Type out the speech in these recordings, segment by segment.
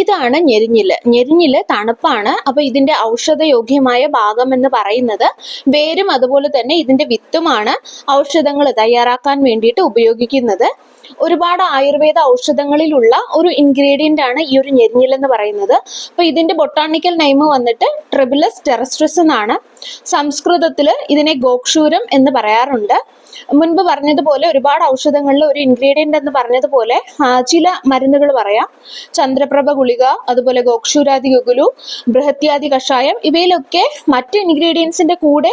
ഇതാണ് ഞെരിഞ്ഞിൽ. ഞെരിഞ്ഞിൽ തണുപ്പാണ്. അപ്പൊ ഇതിന്റെ ഔഷധയോഗ്യമായ ഭാഗം എന്ന് പറയുന്നത് വേരും അതുപോലെ തന്നെ ഇതിന്റെ വിത്തുമാണ് ഔഷധങ്ങൾ തയ്യാറാക്കാൻ വേണ്ടിയിട്ട് ഉപയോഗിക്കുന്നത്. ഒരുപാട് ആയുർവേദ ഔഷധങ്ങളിലുള്ള ഒരു ഇൻഗ്രീഡിയന്റ് ആണ് ഈ ഒരു ഞെരിഞ്ഞിൽ എന്ന് പറയുന്നത്. അപ്പൊ ഇതിന്റെ ബൊട്ടാണിക്കൽ നെയിം വന്നിട്ട് ട്രിബിലസ് ടെറസ്ട്രസ് എന്നാണ്. സംസ്കൃതത്തിൽ ഇതിനെ ഗോക്ഷൂരം എന്ന് പറയാറുണ്ട്. മുൻപ് പറഞ്ഞതുപോലെ ഒരുപാട് ഔഷധങ്ങളിൽ ഒരു ഇൻഗ്രീഡിയന്റ് എന്ന് പറഞ്ഞതുപോലെ ചില മരുന്നുകൾ പറയാം. ചന്ദ്രപ്രഭ ഗുളിക അതുപോലെ ഗോക്ഷൂരാദി ഗുഗുലു ബൃഹത്യാദി കഷായം ഇവയിലൊക്കെ മറ്റ് ഇൻഗ്രീഡിയൻസിന്റെ കൂടെ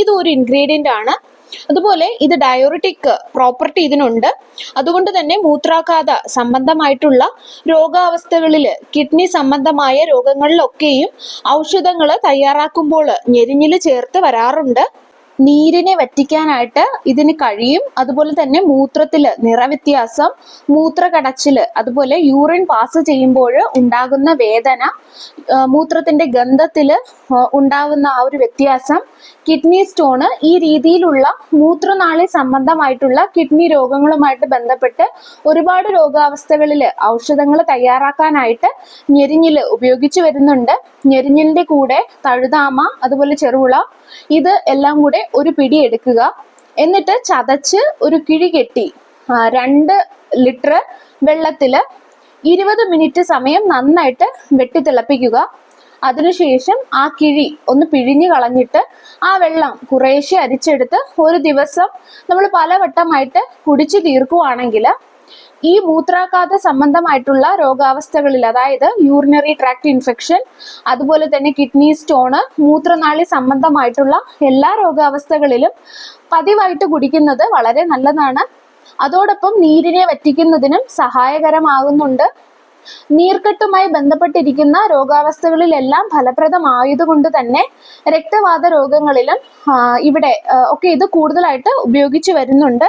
ഇതും ഒരു ഇൻഗ്രീഡിയന്റ് ആണ്. അതുപോലെ ഇത് ഡയോറിറ്റിക് പ്രോപ്പർട്ടി ഇതിനുണ്ട്. അതുകൊണ്ട് തന്നെ മൂത്രാഘാത സംബന്ധമായിട്ടുള്ള രോഗാവസ്ഥകളിൽ കിഡ്നി സംബന്ധമായ രോഗങ്ങളിലൊക്കെയും ഔഷധങ്ങൾ തയ്യാറാക്കുമ്പോൾ ഞെരിഞ്ഞിൽ ചേർത്ത് വരാറുണ്ട്. നീരിനെ വറ്റിക്കാനായിട്ട് ഇതിന് കഴിയും. അതുപോലെ തന്നെ മൂത്രത്തിൽ നിറവ്യത്യാസം മൂത്രകടച്ചിൽ അതുപോലെ യൂറിൻ പാസ് ചെയ്യുമ്പോൾ ഉണ്ടാകുന്ന വേദന മൂത്രത്തിന്റെ ഗന്ധത്തിൽ ഉണ്ടാകുന്ന ആ ഒരു വ്യത്യാസം കിഡ്നി സ്റ്റോണ് ഈ രീതിയിലുള്ള മൂത്രനാളി സംബന്ധമായിട്ടുള്ള കിഡ്നി രോഗങ്ങളുമായിട്ട് ബന്ധപ്പെട്ട് ഒരുപാട് രോഗാവസ്ഥകളിൽ ഔഷധങ്ങൾ തയ്യാറാക്കാനായിട്ട് ഞെരിഞ്ഞിൽ ഉപയോഗിച്ചു വരുന്നുണ്ട്. ഞെരിഞ്ഞിലിന്റെ കൂടെ തഴുതാമ അതുപോലെ ചെറുവിള ഇത് എല്ലാം കൂടെ ഒരു പിടി എടുക്കുക. എന്നിട്ട് ചതച്ച് ഒരു കിഴി കെട്ടി രണ്ട് ലിറ്റർ വെള്ളത്തിൽ ഇരുപത് മിനിറ്റ് സമയം നന്നായിട്ട് വെട്ടി തിളപ്പിക്കുക അതിനുശേഷം ആ കിഴി ഒന്ന് പിഴിഞ്ഞു കളഞ്ഞിട്ട് ആ വെള്ളം കുറേശ്ശെ അരിച്ചെടുത്ത് ഒരു ദിവസം നമ്മൾ പലവട്ടമായിട്ട് കുടിച്ചു തീർക്കുവാണെങ്കിൽ ഈ മൂത്രാഘാത സംബന്ധമായിട്ടുള്ള രോഗാവസ്ഥകളിൽ അതായത് യൂറിനറി ട്രാക്ട് ഇൻഫെക്ഷൻ അതുപോലെ തന്നെ കിഡ്നി സ്റ്റോണ് മൂത്രനാളി സംബന്ധമായിട്ടുള്ള എല്ലാ രോഗാവസ്ഥകളിലും പതിവായിട്ട് കുടിക്കുന്നത് വളരെ നല്ലതാണ്. അതോടൊപ്പം നീരിനെ വറ്റിക്കുന്നതിനും സഹായകരമാകുന്നുണ്ട്. നീർക്കെട്ടുമായി ബന്ധപ്പെട്ടിരിക്കുന്ന രോഗാവസ്ഥകളിലെല്ലാം ഫലപ്രദമായതുകൊണ്ട് തന്നെ രക്തവാത രോഗങ്ങളിലും ഇവിടെ ഒക്കെ ഇത് കൂടുതലായിട്ട് ഉപയോഗിച്ചു വരുന്നുണ്ട്.